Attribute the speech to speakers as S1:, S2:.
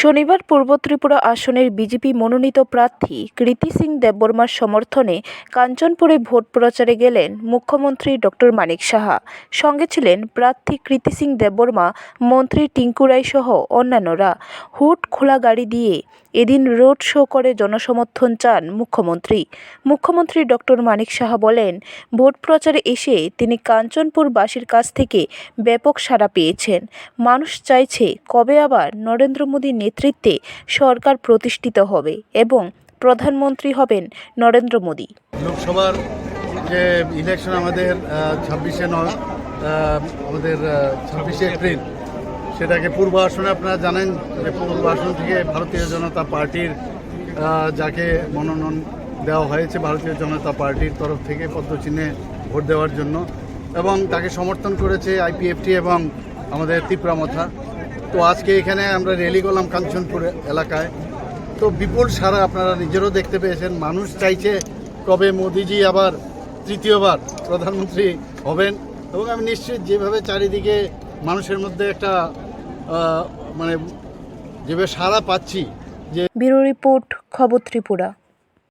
S1: শনিবার পূর্ব ত্রিপুরা আসনের বিজেপি মনোনীত প্রার্থী কৃতি সিং দেববর্মার সমর্থনে কাঞ্চনপুরে ভোট প্রচারে গেলেন মুখ্যমন্ত্রী ডক্টর মানিক সাহা। সঙ্গে ছিলেন প্রার্থী কৃতি সিং দেববর্মা, মন্ত্রী টিঙ্কু রায় সহ অন্যান্যরা। হুট খোলা গাড়ি দিয়ে এদিন রোড শো করে জনসমর্থন চান মুখ্যমন্ত্রী। মুখ্যমন্ত্রী ডক্টর মানিক সাহা বলেন, ভোট প্রচারে এসে তিনি কাঞ্চনপুরবাসীর কাছ থেকে ব্যাপক সাড়া পেয়েছেন। মানুষ চাইছে কবে আবার নরেন্দ্র মোদীর নেতৃত্বে সরকার প্রতিষ্ঠিত হবে এবং প্রধানমন্ত্রী হবেন নরেন্দ্র মোদী।
S2: লোকসভার যে ইলেকশন আমাদের ছাব্বিশে আমাদের ছাব্বিশে এপ্রিল, সেটাকে পূর্ব আসনে আপনারা জানেন, যে পূর্ব আসন থেকে ভারতীয় জনতা পার্টির যাকে মনোনয়ন দেওয়া হয়েছে ভারতীয় জনতা পার্টির তরফ থেকে পদ্মচিহ্নে ভোট দেওয়ার জন্য, এবং তাকে সমর্থন করেছে আইপিএফটি এবং আমাদের ত্রিপুরামথা তো আজকে এখানে আমরা র্যালি করলাম কাঞ্চনপুর এলাকায়। তো বিপুল সারা আপনারা নিজেরও দেখতে পেয়েছেন। মানুষ চাইছে কবে মোদিজি আবার তৃতীয়বার প্রধানমন্ত্রী হবেন। এবং আমি নিশ্চিত যেভাবে চারিদিকে মানুষের মধ্যে একটা মানে যেভাবে সারা পাচ্ছি যে
S1: ব্যুরো রিপোর্ট, খবর ত্রিপুরা।